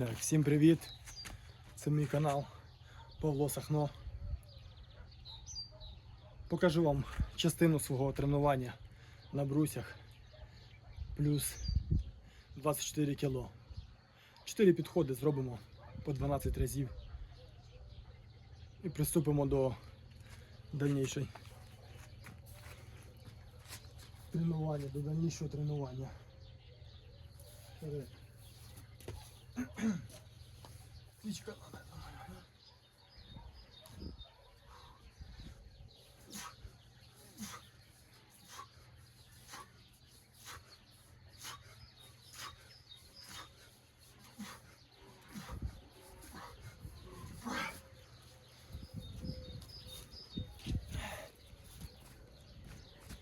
Так, всім привіт! Це мій канал Павло Сахно. Покажу вам частину свого тренування на брусях плюс 24 кг. 4 підходи зробимо по 12 разів і приступимо до дальнішої тренування, до дальнішого тренування. Птичка.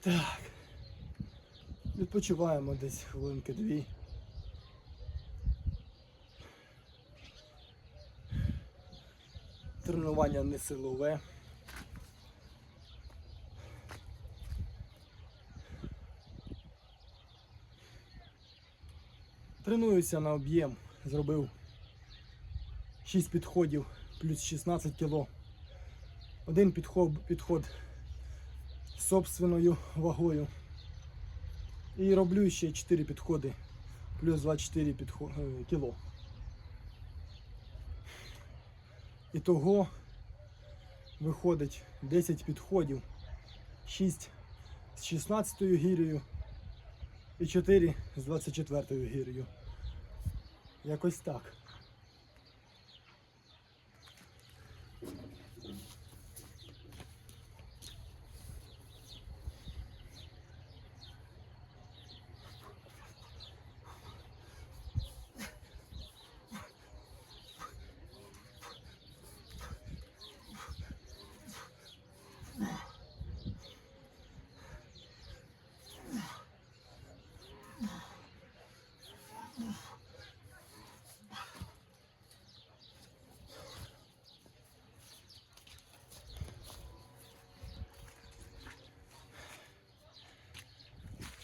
Так. Відпочиваємо десь хвилинки дві. Тренування не силове. Тренуюся на об'єм. Зробив 6 підходів плюс 16 кг. Один підход, підход собственною вагою. І роблю ще 4 підходи плюс 24 підхо- е, того виходить 10 підходів, 6 з 16 гір'єю і 4 з 24 гір'єю. Якось так.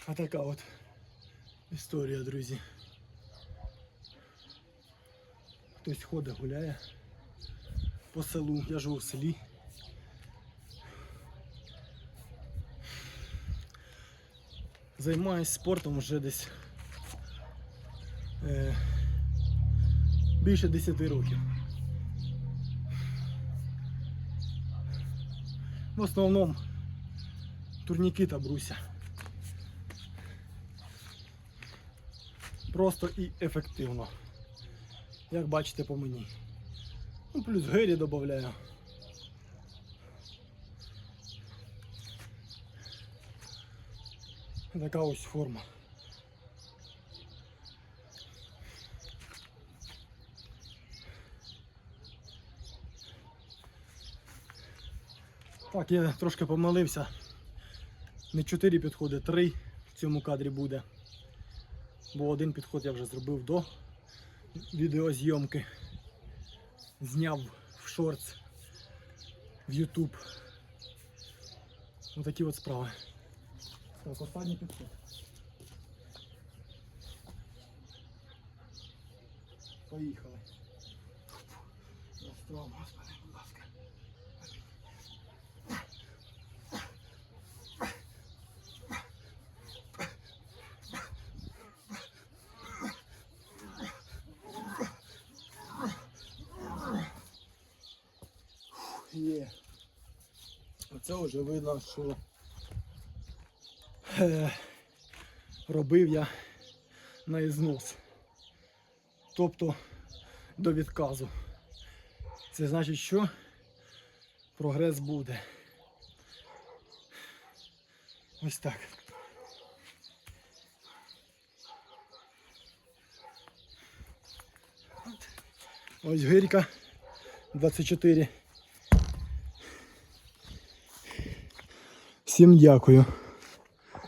А така от історія, друзі. Хтось ходить, гуляє по селу. Я живу в селі. Займаюсь спортом вже десь е, більше 10 років. В основному турніки та бруся. Просто і ефективно. Як бачите по мені. Ну, плюс гирі додаю. Така ось форма. Так, я трошки помилився. Не 4 підходи, 3 в цьому кадрі буде. Бо один підход я вже зробив до відеозйомки. Зняв в шортс в YouTube. Ось такі от справи. Так, останній підход. Поїхали. Господи, Є. Оце вже видно, що е, робив я на ізнос. Тобто до відказу. Це значить, що прогрес буде. Ось так. Ось гирька 24. Всім дякую.